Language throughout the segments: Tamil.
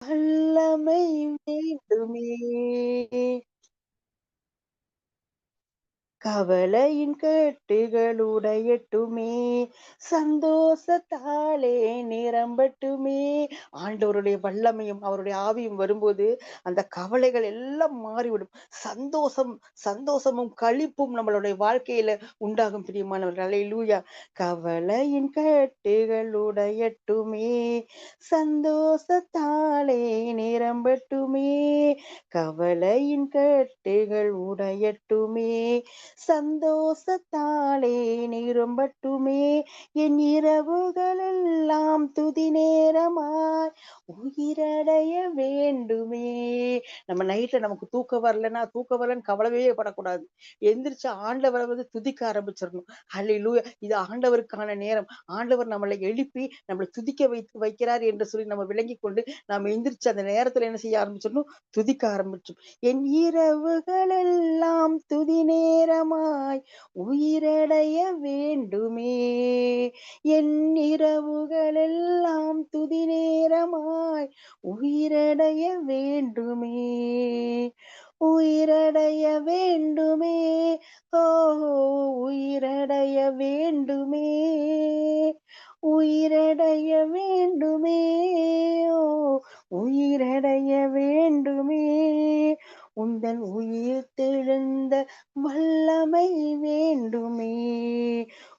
வல்லமை வேண்டுமே கவலையின் கட்டுகளுடையட்டுமே. சந்தோஷத்தாலே நிரம்பட்டுமே. ஆண்டவருடைய வல்லமையும் அவருடைய ஆவியும் வரும்போது அந்த கவலைகள் எல்லாம் மாறிவிடும். சந்தோஷம் சந்தோஷமும் களிப்பும் நம்மளுடைய வாழ்க்கையில உண்டாகும் பிரியமானவர்கள். லூயா கவலையின் கட்டுகளுடையட்டுமே. சந்தோஷத்தாலே நிரம்பட்டுமே. கவலையின் கட்டுகள் உடையட்டுமே சந்தோஷத்தாலே நிரும்பட்டுமே. என் இரவுகளெல்லாம் துதி நேரமாய். உயிரடைய வேண்டுமே. நம்ம நைட்ல நமக்கு தூக்கம் வரலன்னா தூக்கம் வரலன்னு கவலையே படக்கூடாது. எந்திரிச்சு ஆண்டவரை வந்து துதிக்க ஆரம்பிச்சிடணும். ஹalleluya. இது ஆண்டவருக்கான நேரம். ஆண்டவர் நம்மளை எழுப்பி நம்மளை துதிக்க வைத்து வைக்கிறார் என்று சொல்லி நம்ம விளங்கி கொண்டு நாம எந்திரிச்சு அந்த நேரத்துல என்ன செய்ய ஆரம்பிச்சிடணும்? துதிக்க ஆரம்பிச்சோம் என் இரவுகள் எல்லாம் துதி நேரமாய் உயிரடைய வேண்டுமே. என் இரவுகளெல்லாம் துதி நேரமாய் உயிரடைய வேண்டுமே. உயிரடைய வேண்டுமே. ஓ உயிரடைய வேண்டுமே. உயிரடைய வேண்டுமே. ஓ உயிரடைய வேண்டுமே. உந்தன் உயிர் தெழுந்த வல்லமை வேண்டுமே.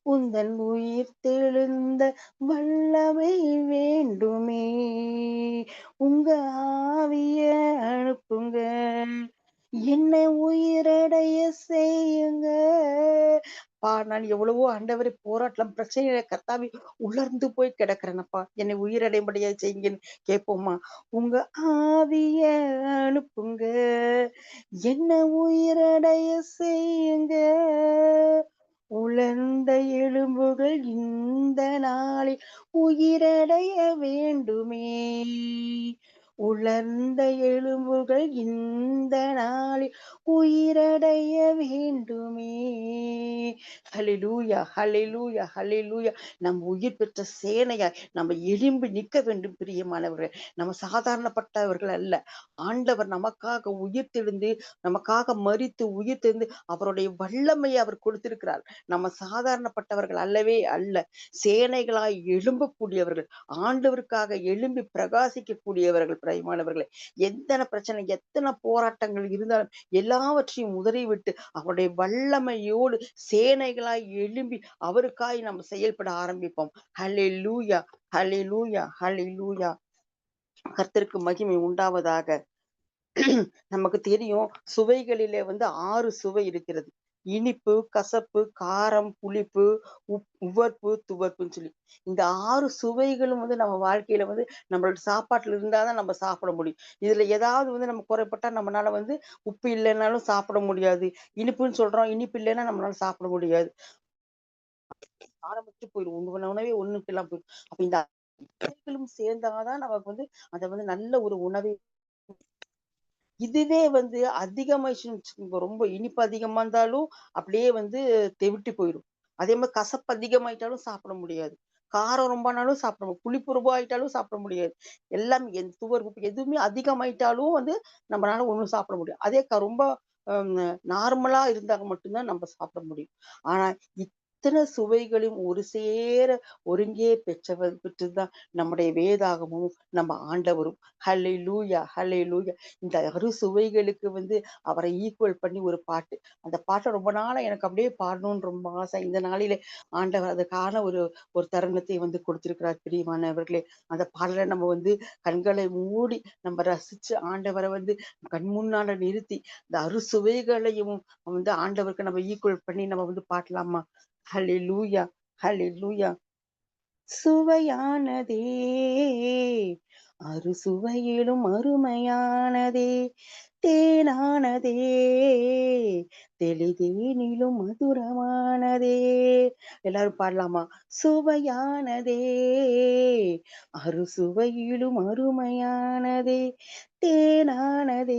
உந்தன் உயிர் தெழுந்த வல்லமை வேண்டுமே. உங்க ஆவிய அனுப்புங்க. என்னை உயிர் அப்பா நான் எவ்வளவோ ஆண்டவரை போராட்டம் பிரச்சனையில கத்தாவி உலர்ந்து போய் கிடக்குறேனப்பா என்னை உயிரடையும்படியா செய்யுங்கன்னு கேட்போமா உங்க ஆவிய அனுப்புங்க. என்ன உயிரடைய செய்யுங்க. உலர்ந்த எலும்புகள் இந்த நாளில் உயிரடைய வேண்டுமே. உலர்ந்த எலும்புகள் இந்த நாளில் உயிரடைய வேண்டுமே. ஹலிலூயா ஹலிலூயா ஹலிலூயா நம்ம உயிர் பெற்ற சேனையாய் நம்ம எலும்பு நிற்க வேண்டும் பிரியமானவர்கள். நம்ம சாதாரணப்பட்டவர்கள் அல்ல. ஆண்டவர் நமக்காக உயிர் தெழுந்து நமக்காக மறித்து உயிர் தெழுந்து அவருடைய வல்லமையை அவர் கொடுத்திருக்கிறார். நம்ம சாதாரணப்பட்டவர்கள் அல்லவே அல்ல. சேனைகளாய் எழும்பக்கூடியவர்கள் ஆண்டவருக்காக எழும்பி பிரகாசிக்கக்கூடியவர்கள் பிரியமானவர்களே எத்தனை பிரச்சனை எத்தனை போராட்டங்கள் இருந்தாலும் எல்லாவற்றையும் உதறிவிட்டு அவருடைய வல்லமையோடு சேனைகளாய் எழும்பி அவருக்காய் நம்ம செயல்பட ஆரம்பிப்போம். ஹலே லூயா ஹலே லூயா ஹலே லூயா கர்த்தருக்கு மகிமை உண்டாவதாக. நமக்கு தெரியும் சுவைகளிலே வந்து ஆறு சுவை இருக்கிறது. இனிப்பு கசப்பு காரம் புளிப்பு உப் உவர்ப்பு துவர்ப்புன்னு சொல்லி. இந்த ஆறு சுவைகளும் வந்து நம்ம வாழ்க்கையில வந்து நம்மளோட சாப்பாட்டுல இருந்தாதான் நம்ம சாப்பிட முடியும். இதுல ஏதாவது வந்து நம்ம குறைப்பட்டா நம்மளால வந்து உப்பு இல்லைன்னாலும் சாப்பிட முடியாது. இனிப்புன்னு சொல்றோம் இனிப்பு இல்லைன்னா நம்மளால சாப்பிட முடியாது. ஆரம்பிச்சு போயிடும் உணவு உணவே ஒண்ணுக்கு எல்லாம் போயிடும் அப்ப இந்த சுவைகளும் சேர்ந்தாதான் நமக்கு வந்து அதை வந்து நல்ல ஒரு உணவை இதுவே வந்து அதிகமாயிடுச்சுன்னு ரொம்ப இனிப்பு அதிகமா இருந்தாலும் அப்படியே வந்து தெவிட்டி போயிடும். அதே மாதிரி கசப்பு அதிகமாயிட்டாலும் சாப்பிட முடியாது. காரம் ரொம்பனாலும் சாப்பிட முடியும் புளிப்பு ரொம்ப ஆயிட்டாலும் சாப்பிட முடியாது. எல்லாம் எந்த துவர் உப்பு எதுவுமே அதிகமாயிட்டாலும் வந்து நம்மளால ஒன்றும் சாப்பிட முடியும் அதே க- ரொம்ப நார்மலா இருந்தாங்க மட்டும்தான் நம்ம சாப்பிட முடியும். ஆனா அத்தனை சுவைகளையும் ஒரு சேர ஒருங்கே பெற்றவர் பெற்றுதான் நம்முடைய வேதாகமும் நம்ம ஆண்டவரும். ஹலை லூயா ஹல்லே லூயா இந்த அறு சுவைகளுக்கு வந்து அவரை ஈக்குவல் பண்ணி ஒரு பாட்டு. அந்த பாட்டை ரொம்ப நாளா எனக்கு அப்படியே பாடணும்னு ரொம்ப ஆசை. இந்த நாளில ஆண்டவர் அதுக்கான ஒரு ஒரு தருணத்தை வந்து கொடுத்திருக்கிறார் பிரியமானவர்களே. அந்த பாடலை நம்ம வந்து கண்களை மூடி நம்ம ரசிச்சு ஆண்டவரை வந்து கண் முன்னால நிறுத்தி இந்த அறு சுவைகளையும் வந்து ஆண்டவருக்கு நம்ம ஈக்குவல் பண்ணி நம்ம வந்து பாடலாமா ஹலிலூயா லூயா லூயா சுவையானதே அறு சுவையிலும் அருமையானதே தேனானதே தெளிதேனிலும் மதுரமானதே. எல்லாரும் பாடலாமா? சுவையானதே அறு சுவையிலும் அருமையானதே தேனானதே.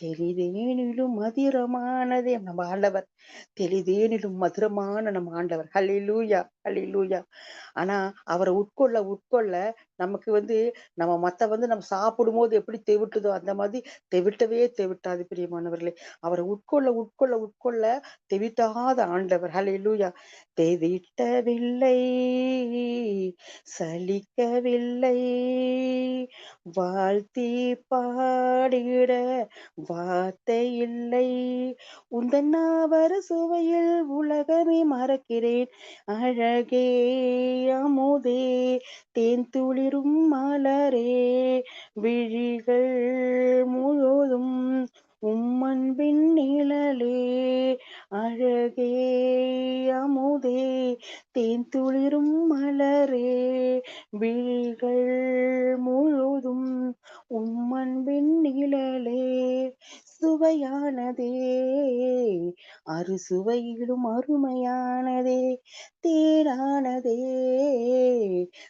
தெளிதேனிலும் மதுரமானதே. நம்ம ஆண்டவர் தெளிதேனிலும் மதுரமான நம்ம ஆண்டவர். ஹலிலூயா ஹலிலூயா ஆனா அவரை உட்கொள்ள உட்கொள்ள நமக்கு வந்து நம்ம மத்த வந்து நம்ம சாப்பிடும் போது எப்படி தெவிட்டுதோ அந்த மாதிரி தெவிட்டவே தெவிட்டாது பிரியமானவர்களே. அவரை உட்கொள்ள உட்கொள்ள உட்கொள்ள தெவிட்டாத ஆண்டவர். ஹலிலூயா தெவிட்டவில்லை சலிக்கவில்லை வா வாழ்த்தி பாடிட வார்த்தை இல்லை. உந்தன்னாவர சுவையில் உலகமே மறக்கிறேன். அழகே அமுதே தேன் துளிரும் மலரே விழிகள் முழுதும் உம்மன்பின் நிழலே. அழகே அமுதே தேன் துளிரும் மலரே விழிகள் மு சுவையானதே அறுசுவையிலும் அருமையானதே தேரானதே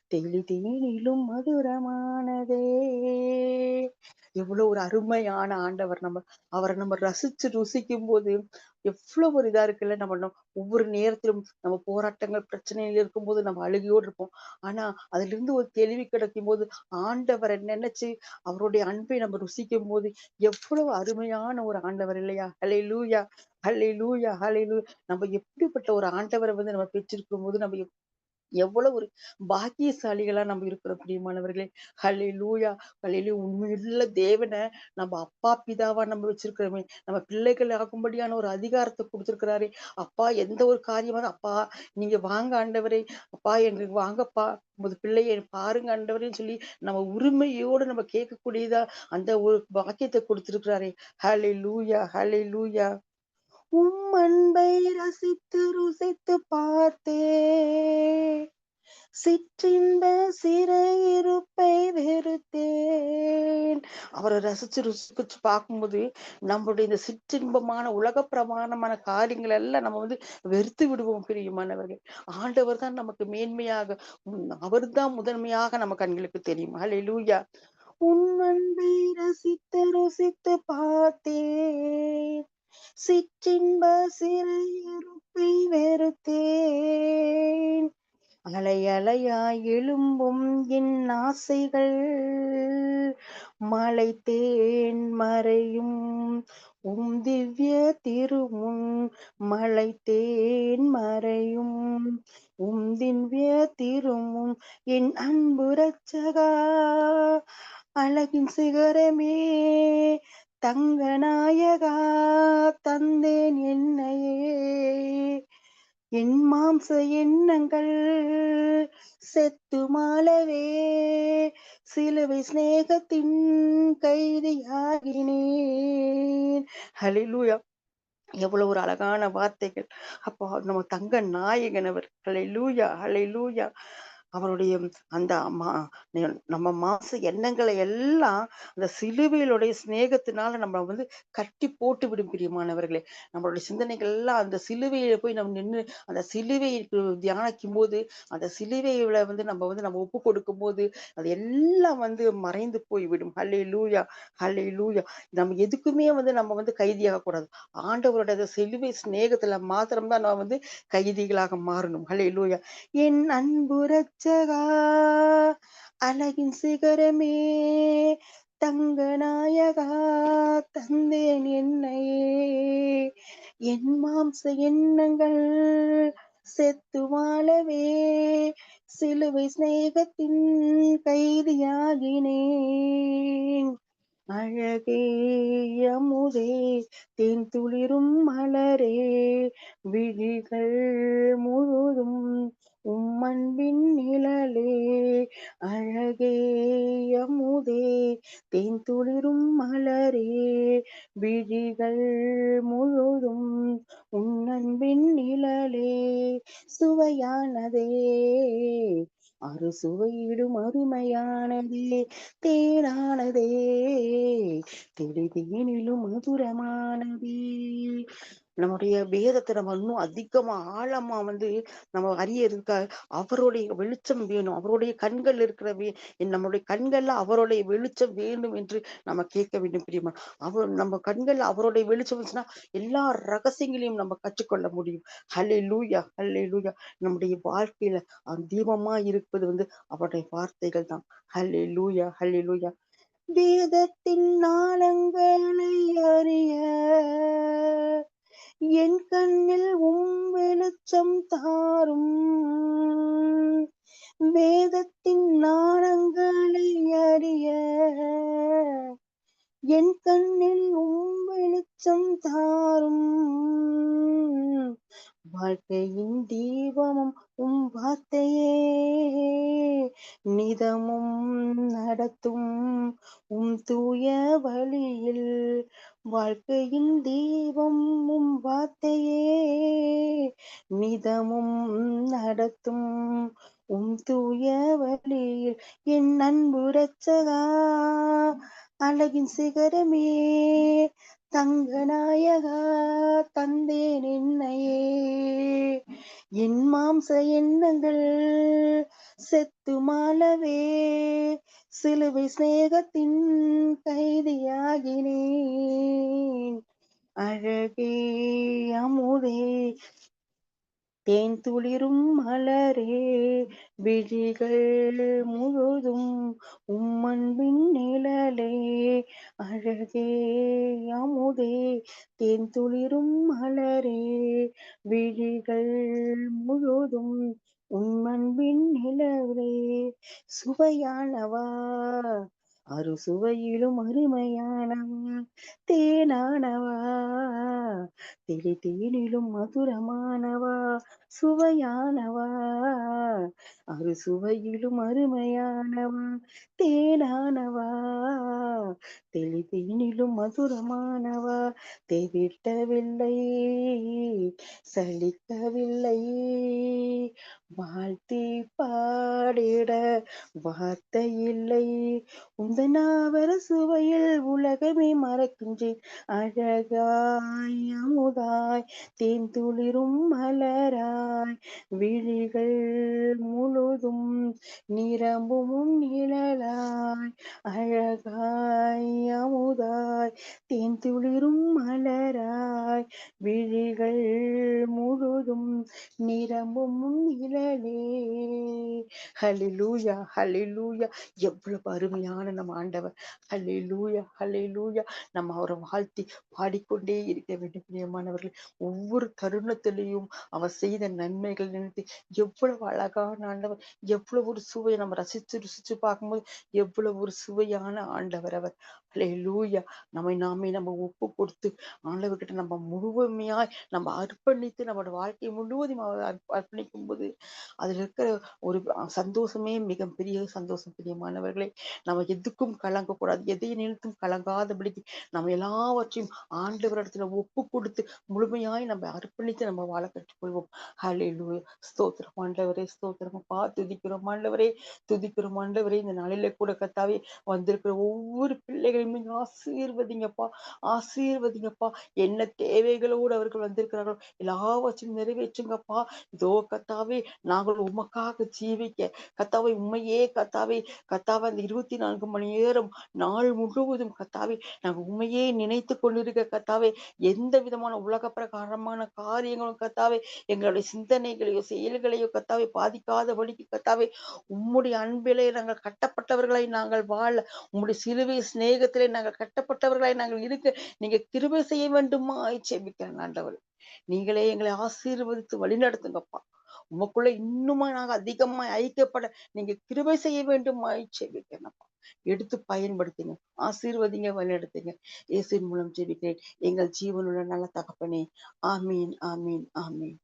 தெளி தேனிலும் மதுரமானதே. எவ்வளவு ஒரு அருமையான ஆண்டவர் நம்ம அவரை நம்ம ரசிச்சு ருசிக்கும் போது எவ்வளவு ஒரு இதா இருக்குல்ல நம்ம ஒவ்வொரு நேரத்திலும் நம்ம போராட்டங்கள் பிரச்சனைகள் இருக்கும்போது நம்ம அழுகையோடு இருப்போம். ஆனா அதுல இருந்து ஒரு தெளிவு கிடைக்கும் போது ஆண்டவரை நினைச்சு அவருடைய அன்பை நம்ம ருசிக்கும் போது எவ்வளவு அருமையான ஒரு ஆண்டவர் இல்லையா? ஹலே லூயா ஹலே லூயா ஹலே நம்ம எப்படிப்பட்ட ஒரு ஆண்டவரை வந்து நம்ம பெற்றிருக்கும் போது நம்ம எவ்வளவு ஒரு பாக்கியசாலிகளா நம்ம இருக்கிறோம் பிரியமானவர்களே. ஹலே லூயா ஹலே உண்மையுள்ள தேவனை நம்ம அப்பா பிதாவா நம்ம வச்சிருக்கிறோமே. நம்ம பிள்ளைகள் ஆகும்படியான ஒரு அதிகாரத்தை கொடுத்திருக்கிறாரே. அப்பா எந்த ஒரு காரியமாக அப்பா நீங்க வாங்க ஆண்டவரே. அப்பா எங்களுக்கு வாங்கப்பா. உமது பிள்ளையை பாருங்க ஆண்டவரேன்னு சொல்லி நம்ம உரிமையோடு நம்ம கேட்கக்கூடியதா அந்த ஒரு பாக்கியத்தை கொடுத்திருக்கிறாரே. ஹலே லூயா ஹலே லூயா உம் அன்பை ரசித்து ருசித்து பார்த்தே. சிற்றின்ப சிறையிருப்பை வெறுத்தேன். அவரை ரசிச்சு ருசிச்சு பார்க்கும்போது நம்மளுடைய இந்த சிற்றின்பமான உலக பிரமாணமான காரியங்கள் எல்லாம் நம்ம வந்து வெறுத்து விடுவோம் பிரியமானவர்கள் ஆண்டவர் தான் நமக்கு மேன்மையாக அவர் தான் முதன்மையாக நம்ம கண்களுக்கு தெரியும். ஹalleluya. உன் அன்பை ரசித்து ருசித்து பார்த்தேன். சிற்றின்ப சிறையிருப்பை வெறுத்தேன். அலையலையாய் எழும்பும் என் ஆசைகள் மலை தேன் மறையும். உம் திவ்ய திருமுன் மலை தேன் மறையும். உம் திவ்ய திருமும் என் அன்புரச்சகா அழகின் சிகரமே தங்க நாயகா தந்தேன் என்னையே. என் மாம்ச எண்ணங்கள் செத்து மாலவே சிலுவை சிநேகத்தின் கைதியாகினேன். ஹலிலூயா எவ்வளவு ஒரு அழகான வார்த்தைகள். அப்போ நம்ம தங்க நாயகன் அவர். ஹalleluya ஹalleluya அவருடைய அந்த மா நம்ம மாச எண்ணங்களை எல்லாம் அந்த சிலுவையிலுடைய சிநேகத்தினால நம்ம வந்து கட்டி போட்டு விடும் பிரியமானவர்களே. நம்மளுடைய சிந்தனைகள் எல்லாம் அந்த சிலுவையில போய் நம்ம நின்று அந்த சிலுவையை தியானிக்கும் போது அந்த சிலுவையில வந்து நம்ம வந்து நம்ம ஒப்பு கொடுக்கும் போது அது எல்லாம் வந்து மறைந்து போய் விடும் ஹல்லே லூயா ஹல்லே லூயா நம்ம எதுக்குமே வந்து நம்ம வந்து கைதியாக கூடாது. ஆண்டவரோட அந்த சிலுவை சிநேகத்துல மாத்திரம்தான் நம்ம வந்து கைதிகளாக மாறணும். ஹல்லே லூயா என் அன்புற அர்ச்சகா அழகின் சிகரமே தங்க நாயகா தந்தேன் என்னையே. என் மாம்ச எண்ணங்கள் செத்து வாழவே சிலுவை சிநேகத்தின் கைதியாகினேன். அழகே அமுதே தேன் துளிரும் மலரே விழிகள் முழுதும் உம்மன்பின் நிழலே அழகே அமுதே தேன் துளிரும் மலரே விழிகள் முழுதும் உன்னன்பின் நிழலே. சுவையானதே அறு சுவையிடும் அருமையானதே தேனானதே தெளிதேனிலும் மதுரமானதே. நம்முடைய வேதத்தை நம்ம இன்னும் அதிகமா ஆழமா வந்து நம்ம அறிய இருக்க அவருடைய வெளிச்சம் வேணும். அவருடைய கண்கள் இருக்கிற நம்முடைய நம்மளுடைய கண்கள்ல அவருடைய வெளிச்சம் வேண்டும் என்று நம்ம கேட்க வேண்டும் பிரியமா. அவர் நம்ம கண்கள்ல அவருடைய வெளிச்சம் வந்துச்சுன்னா எல்லா ரகசியங்களையும் நம்ம கற்றுக்கொள்ள முடியும். ஹலே லூயா ஹல்லே லூயா நம்முடைய வாழ்க்கையில தீபமா இருப்பது வந்து அவருடைய வார்த்தைகள் தான். ஹலே லூயா ஹலே லூயா வேதத்தின் நாளங்களை அறிய என் கண்ணில் உம் வெளிச்சம் தாரும். வேதத்தின் நாணங்களை அறிய என் கண்ணில் உம் வெளிச்சம் தாரும். வாழ்க்கையின் தீபமும் உம் வார்த்தையே நிதமும் நடத்தும் உம் தூய வழியில் வாழ்க்கையின் தீபம் உம் வார்த்தையே. நிதமும் நடத்தும் உம் தூய வழியில் என் அன்பு ரச்சகா அழகின் சிகரமே தங்க நாயகா தந்தேன் என்னையே. என் மாம்ச எண்ணங்கள் செத்து மாலவே சிலுவை சிநேகத்தின் கைதியாகினே அழகே அமுதே தேன் துளிரும் மலரே விழிகள் முழுதும் உம்மன்பின் நிழலே. அழகே அமுதே தேன் துளிரும் மலரே விழிகள் முழுதும் உம்மன்பின் நிழலே. சுவையானவா அறு சுவையிலும் அருமையானவா தேனானவா திரி தேனிலும் மதுரமானவா சுவையானவா அறு சுவையிலும் அருமையானவா தேனானவா தெளிதேனிலும் மதுரமானவா தெவிட்டவில்லை சலிக்கவில்லை வாழ்த்தி பாடிட வார்த்தை இல்லை உந்தனாவர சுவையில் உலகமே மறக்கின்றேன். அழகாய் அமுதாய் தேன் துளிரும் மலராய் விழிகள் முழு முழுதும் நிரம்பும் நிழலாய் அழகாய் அமுதாய் தேன் துளிரும் மலராய் விழிகள் முழுதும் நிரம்பும் நிழலே. ஹலிலூயா ஹலிலூயா எவ்வளவு அருமையான நம்ம ஆண்டவர். ஹலிலூயா ஹலிலூயா நம்ம அவரை வாழ்த்தி பாடிக்கொண்டே இருக்க வேண்டும் பிரியமானவர்கள். ஒவ்வொரு தருணத்திலையும் அவர் செய்த நன்மைகள் நினைத்து எவ்வளவு அழகான ஆண்டவர். எவ்வளவு ஒரு சுவையை நம்ம ரசிச்சு ருசிச்சு பார்க்கும்போது எவ்வளவு ஒரு சுவையான ஆண்டவர் அவர். லூயா நம்மை நாமே நம்ம ஒப்பு கொடுத்து ஆண்டவர்கிட்ட நம்ம முழுமையாய் நம்ம அர்ப்பணித்து நம்மளோட வாழ்க்கை முழுவதும் அர்ப்பணிக்கும் போது அதுல இருக்கிற ஒரு சந்தோஷமே மிக பெரிய சந்தோஷம் பிரியமானவர்களே நம்ம எதுக்கும் கலங்கக்கூடாது எதை நினைத்தும் கலங்காதபடிக்கு நம்ம எல்லாவற்றையும் ஆண்டவரிடத்துல ஒப்பு கொடுத்து முழுமையாய் நம்ம அர்ப்பணித்து நம்ம வாழ கற்றுக்கொள்வோம். ஹலிலு ஸ்தோத்திரம் ஆண்டவரே ஸ்தோத்திரமா. துதிக்கிறோம் ஆண்டவரே துதிக்கிறோம் ஆண்டவரே. இந்த நாளில கூட கத்தாவே வந்திருக்கிற ஒவ்வொரு பிள்ளைகளையுமே ஆசீர்வதிங்கப்பா ஆசீர்வதிங்கப்பா. என்ன தேவைகளோடு அவர்கள் வந்திருக்கிறார்களோ எல்லாவற்றையும் நிறைவேற்றுங்கப்பா. இதோ கத்தாவே நாங்கள் உமக்காக ஜீவி ஜீவிக்க கத்தாவை உண்மையே கத்தாவே கத்தாவை அந்த இருபத்தி நான்கு மணி நேரம் நாள் முழுவதும் கத்தாவே நாங்கள் உண்மையே நினைத்து கொண்டிருக்க கத்தாவே எந்த விதமான உலக பிரகாரமான காரியங்களும் கத்தாவே எங்களுடைய சிந்தனைகளையோ செயல்களையோ கத்தாவை பாதிக்காதபடிக்கு கத்தாவே உம்முடைய அன்பிலே நாங்கள் கட்டப்பட்டவர்களை நாங்கள் வாழ உம்முடைய சிறுவை சிநேகத்திலே நாங்கள் கட்டப்பட்டவர்களை நாங்கள் இருக்க நீங்க கிருபை செய்ய வேண்டுமா செபிக்கிறேன் ஆண்டவர். நீங்களே எங்களை ஆசீர்வதித்து வழிநடத்துங்கப்பா. உமக்குள்ள இன்னுமா நாங்க அதிகமா ஐக்கியப்பட நீங்க கிருபை செய்ய வேண்டுமா. செபிக்கிறேன்ப்பா எடுத்து பயன்படுத்துங்க. ஆசீர்வதிங்க வழிநடத்துங்க. இயேசின் மூலம் ஜெபிக்கிறேன். எங்கள் ஜீவனுள்ள நல்ல தகப்பனே. ஆமீன் ஆமீன் ஆமீன்.